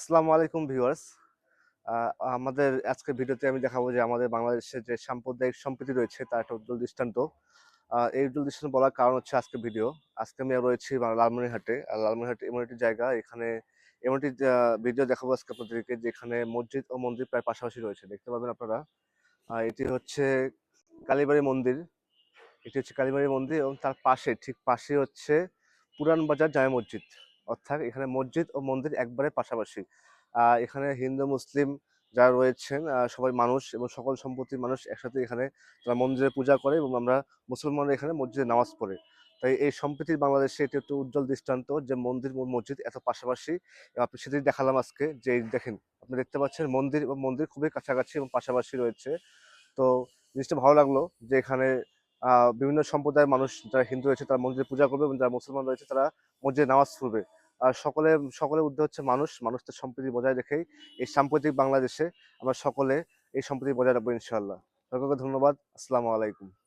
আসসালামু আলাইকুম ভিউয়ার্স। আমাদের আজকের ভিডিওতে আমি দেখাবো যে আমাদের বাংলাদেশে যে সাম্প্রদায়িক সম্প্রীতি রয়েছে তার একটা উজ্জ্বল দৃষ্টান্ত। এই উজ্জ্বল দৃষ্টান্ত বলার কারণ হচ্ছে আজকে ভিডিও। আজকে আমি রয়েছি লালমনিরহাটে। আর লালমনিরহাট এমন একটি জায়গা, এখানে এমন একটি ভিডিও দেখাবো আজকে আপনাদেরকে, যেখানে মসজিদ ও মন্দির প্রায় পাশাপাশি রয়েছে। দেখতে পাবেন আপনারা। এটি হচ্ছে কালীবাড়ি মন্দির। এটি হচ্ছে কালীবাড়ি মন্দির এবং তার পাশে, ঠিক পাশে হচ্ছে পুরান বাজার জামে মসজিদ। অর্থাৎ এখানে মসজিদ ও মন্দির একবারে পাশাপাশি। এখানে হিন্দু, মুসলিম যারা রয়েছেন সবাই মানুষ এবং সকল সম্প্রতির মানুষ একসাথে এখানে তারা মন্দিরে পূজা করে এবং আমরা মুসলমানরা এখানে মসজিদে নামাজ পড়ে। তাই এই সম্প্রীতির বাংলাদেশে এটি একটি উজ্জ্বল দৃষ্টান্ত যে মন্দির মসজিদ এত পাশাপাশি। আপনি সেটাই দেখালাম আজকে যে দেখেন, আপনি দেখতে পাচ্ছেন মন্দির এবং মন্দির খুবই কাছাকাছি এবং পাশাপাশি রয়েছে। তো জিনিসটা ভালো লাগল যে এখানে বিভিন্ন সম্প্রদায়ের মানুষ যারা হিন্দু রয়েছে তারা মন্দিরে পূজা করবে এবং যারা মুসলমান রয়েছে তারা মসজিদে নামাজ পড়বে। আর সকলে, সকলের উদ্দেশ্য হচ্ছে মানুষ। মানুষদের সম্প্রীতি বজায় রেখেই এই সাম্প্রতিক বাংলাদেশে আমরা সকলে এই সম্প্রীতি বজায় রাখব ইনশাআল্লাহ। সকলকে ধন্যবাদ। আসসালামু আলাইকুম।